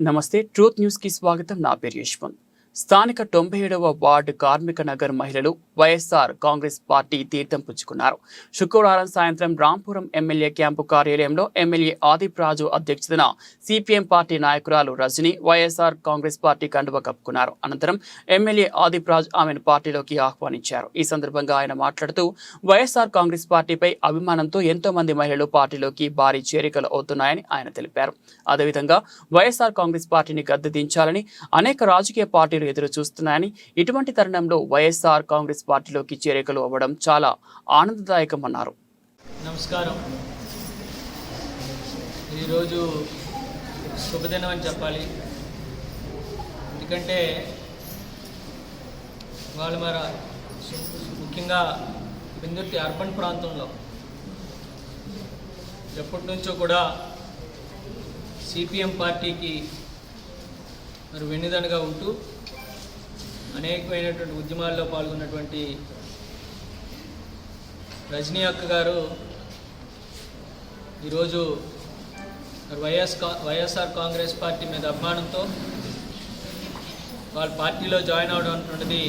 నమస్తే ట్రూత్ న్యూస్కి స్వాగతం. నా పేరు యశ్వంత్. స్థానిక తొంభై ఏడవ వార్డు కార్మిక నగర్ మహిళలు వైఎస్ఆర్ కాంగ్రెస్ పార్టీ తీర్థం పుచ్చుకున్నారు. శుక్రవారం సాయంత్రం రాంపురం ఎమ్మెల్యే క్యాంపు కార్యాలయంలో ఎమ్మెల్యే ఆదిప్ రాజు అధ్యక్షతన సిపిఎం పార్టీ నాయకురాలు రజని వైఎస్ఆర్ కాంగ్రెస్ పార్టీ కండువ కప్పుకున్నారు. అనంతరం ఎమ్మెల్యే ఆదిప్ రాజు ఆమెను పార్టీలోకి ఆహ్వానించారు. ఈ సందర్భంగా ఆయన మాట్లాడుతూ వైఎస్ఆర్ కాంగ్రెస్ పార్టీపై అభిమానంతో ఎంతో మంది మహిళలు పార్టీలోకి భారీ చేరికలు అవుతున్నాయని ఆయన తెలిపారు. అదేవిధంగా వైఎస్ఆర్ కాంగ్రెస్ పార్టీని గద్దె దించాలని అనేక రాజకీయ పార్టీలు ఎదురు చూస్తున్నాయని ఇటువంటి తరుణంలో వైఎస్ఆర్ కాంగ్రెస్ పార్టీలోకి చేరికలు అవ్వడం చాలా ఆనందదాయకమన్నారు. నమస్కారం. ఈరోజు శుభదినం అని చెప్పాలి. ఎందుకంటే వాళ్ళు మన ముఖ్యంగా బిందుర్తి అర్బన్ ప్రాంతంలో ఎప్పటి నుంచో కూడా సిపిఎం పార్టీకి మరి వెన్నుదనగా ఉంటూ అనేకమైనటువంటి ఉద్యమాల్లో పాల్గొన్నటువంటి రజనీ అక్క గారు ఈరోజు మరి వైఎస్ కా వైఎస్ఆర్ కాంగ్రెస్ పార్టీ మీద అభిమానంతో వాళ్ళ పార్టీలో జాయిన్ అవడం అన్నటువంటిది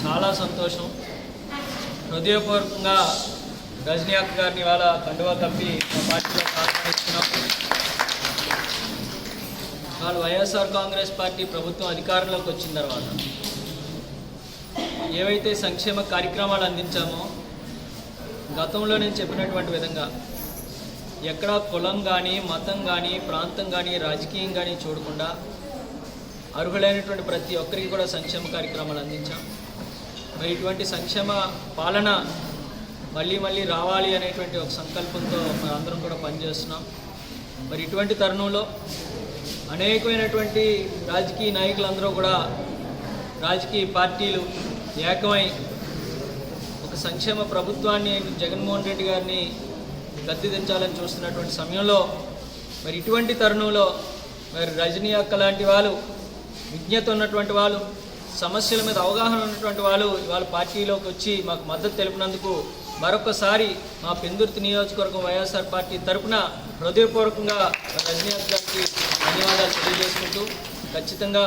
చాలా సంతోషం. హృదయపూర్వకంగా రజనీ అక్క గారిని వాళ్ళ కండువా తప్పి మా పార్టీలో ఆహ్వానిస్తున్నాం వాళ్ళు వైఎస్ఆర్ కాంగ్రెస్ పార్టీ ప్రభుత్వం అధికారంలోకి వచ్చిన తర్వాత ఏవైతే సంక్షేమ కార్యక్రమాలు అందించామో గతంలో నేను చెప్పినటువంటి విధంగా ఎక్కడ కులం కానీ మతం కానీ ప్రాంతం కానీ రాజకీయం కానీ చూడకుండా అర్హులైనటువంటి ప్రతి ఒక్కరికి కూడా సంక్షేమ కార్యక్రమాలు అందించాం. మరి ఇటువంటి సంక్షేమ పాలన మళ్ళీ మళ్ళీ రావాలి అనేటువంటి ఒక సంకల్పంతో అందరం కూడా పనిచేస్తున్నాం. మరి ఇటువంటి తరుణంలో అనేకమైనటువంటి రాజకీయ నాయకులందరూ కూడా రాజకీయ పార్టీలు ఏకమై ఒక సంక్షేమ ప్రభుత్వాన్ని జగన్మోహన్ రెడ్డి గారిని గద్దెదించాలని చూస్తున్నటువంటి సమయంలో మరి ఇటువంటి తరుణంలో మరి రజనీ అక్క లాంటి వాళ్ళు విజ్ఞత ఉన్నటువంటి వాళ్ళు సమస్యల మీద అవగాహన ఉన్నటువంటి వాళ్ళు ఇవాళ పార్టీలోకి వచ్చి మాకు మద్దతు తెలిపినందుకు మరొకసారి మా పెందుర్తి నియోజకవర్గం వైఎస్ఆర్ పార్టీ తరపున హృదయపూర్వకంగా రజనీ గారికి ధన్యవాదాలు తెలియజేసుకుంటూ ఖచ్చితంగా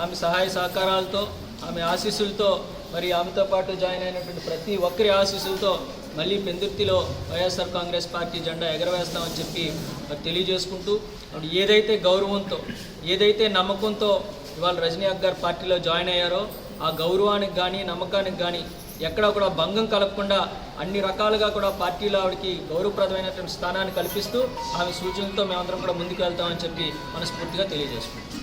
ఆమె సహాయ సహకారాలతో ఆమె ఆశీస్సులతో మరి ఆమెతో పాటు జాయిన్ అయినటువంటి ప్రతి ఒక్కరి ఆశీస్సులతో మళ్ళీ పెందుర్తిలో వైఎస్ఆర్ కాంగ్రెస్ పార్టీ జెండా ఎగరవేస్తామని చెప్పి తెలియజేసుకుంటూ మరి ఏదైతే గౌరవంతో ఏదైతే నమ్మకంతో ఇవాళ రజనీ గారు పార్టీలో జాయిన్ అయ్యారో ఆ గౌరవానికి కానీ నమ్మకానికి కానీ ఎక్కడ కూడా భంగం కలగకుండా అన్ని రకాలుగా కూడా పార్టీలో ఆవిడకి గౌరవప్రదమైనటువంటి స్థానాన్ని కల్పిస్తూ ఆమె సూచనలతో మేమందరం కూడా ముందుకు వెళ్తామని చెప్పి మనస్ఫూర్తిగా తెలియజేసుకుంటాం